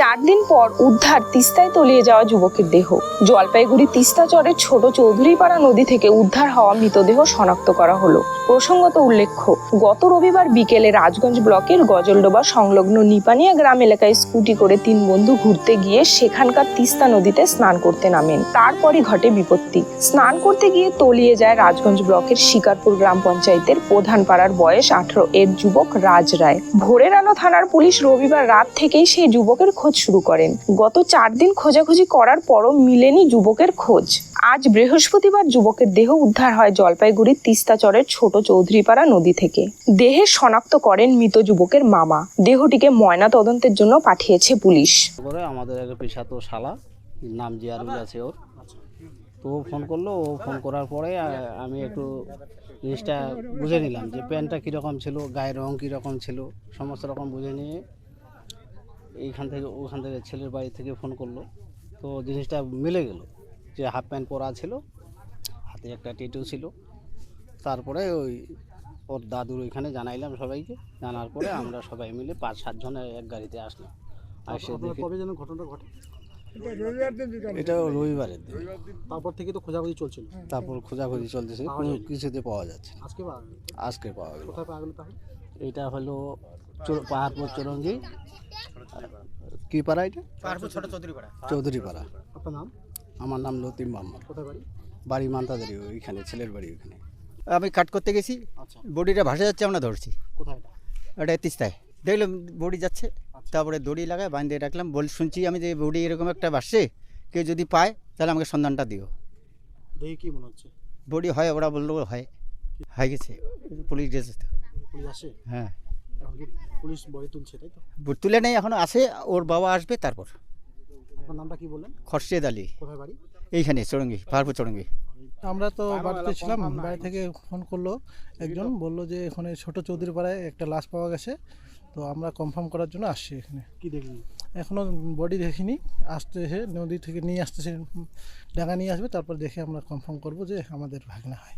চার দিন পর উদ্ধার তিস্তায় তলিয়ে যাওয়া যুবকের দেহ। জলপাইগুড়ি তিস্তা চরের ছোট চৌধুরীপাড়া নদী থেকে উদ্ধার হওয়া মৃতদেহ শনাক্ত করা হলো। প্রসঙ্গত উল্লেখ্য, গত রবিবার বিকেলে রাজগঞ্জ ব্লকের গজলডোবা সংলগ্ন নিপানিয়া গ্রাম এলাকায় স্কুটি করে তিন বন্ধু ঘুরতে গিয়ে সেখানকার তিস্তা নদীতে স্নান করতে নামেন। তারপরই ঘটে বিপত্তি। স্নান করতে গিয়ে তলিয়ে যায় রাজগঞ্জ ব্লকের শিকারপুর গ্রাম পঞ্চায়েতের প্রধান পাড়ার বয়স আঠারো এর যুবক রাজ রায়। ভোরের আলো থানার পুলিশ রবিবার রাত থেকেই সেই যুবকের খোঁজ শুরু করেন। গত চার দিন খোঁজাখুঁজি করার পরও মিলেনি যুবকের খোঁজ। আজ বৃহস্পতিবার যুবকের দেহ উদ্ধার হয় জলপাইগুড়ির তিস্তাচরের ছোট চৌধুরীপাড়া নদী থেকে। দেহে শনাক্ত করেন মৃত যুবকের মামা। দেহটিকে ময়না তদন্তের জন্য পাঠিয়েছে পুলিশ। আমাদের এক পেশা তো শালা নাম জিয়ারুল আছে ওর। তো ও ফোন করল, ও ফোন করার পরে আমি একটু জিনিসটা বুঝে নিলাম যে প্যান্টটা কীরকম ছিল, গায়ের রং কীরকম ছিল, সমস্ত রকম বুঝে নিয়ে এইখান থেকে ওখান থেকে ছেলের বাড়ি থেকে ফোন করল। তো জিনিসটা মিলে গেল যে হাফ প্যান্ট পরা ছিল হাতে একটা টেটু ছিল। তারপরে ওই ওর দাদুর ওইখানে জানাইলাম সবাইকে। জানার পরে আমরা সবাই মিলে পাঁচ সাতজন এক গাড়িতে আসলাম। আসে দেখি কবে যেন ঘটনাটা ঘটে? এটা রবিবারের দিন। তারপর থেকে তো খোঁজাখুঁজি চলছিল। তারপর খোঁজাখুঁজি চলতেছে কোনো কিছুতে পাওয়া যাচ্ছে না। আজকে আজকে পাওয়া গেল। কোথায় পাওয়া গেল তাহলে? এটা হলো পাহাড়পুর চৌরঙ্গি কি পাড়া এটা? চৌধুরী পাড়া আপনার নাম? আমার নাম লতিম মোহাম্মদ। কোথায় বাড়ি? বাড়ি মান্তাদারি ওইখানে ছেলের বাড়ি ওইখানে। আমি কাট করতে গেছি। আচ্ছা। বডিটা ভাসে যাচ্ছে আমরা ধরছি। কোথায় এটা? ওটা তিস্তায়। দেখলাম বডি যাচ্ছে তারপরে দড়ি লাগায় বাঁধিয়ে রাখলাম। বল শুনছি আমি যে বডি এরকম একটা ভাসছে কেউ যদি পায় তাহলে আমাকে সন্ধানটা দিও। দেখে কি মনে হচ্ছে। বডি হয় ওরা বলল হয়। হয়ে গেছে। পুলিশ গেছে তো পুলিশ আসে? হ্যাঁ। পুলিশ বডি তুলছে তাই তো? তুলে নেই এখনও আসে ওর বাবা আসবে তারপর। আপনার নামটা কি বললেন? খরশেদ আলী। কোথায় বাড়ি? এইখানে চড়ঙ্গি পাহাড়পুর চড়ঙ্গি আমরা তো বাড়িতে ছিলাম বাড়ি থেকে ফোন করল একজন বলল যে এখানে ছোট চৌধুরী পাড়ায় একটা লাশ পাওয়া গেছে তো আমরা কনফার্ম করার জন্য আসছি এখানে। কি দেখলি এখনও বডি দেখিনি আসতে এসে নদী থেকে নিয়ে আসতেছে ডাঙা নিয়ে আসবে তারপর দেখে আমরা কনফার্ম করব যে আমাদের ভাগনা হয়।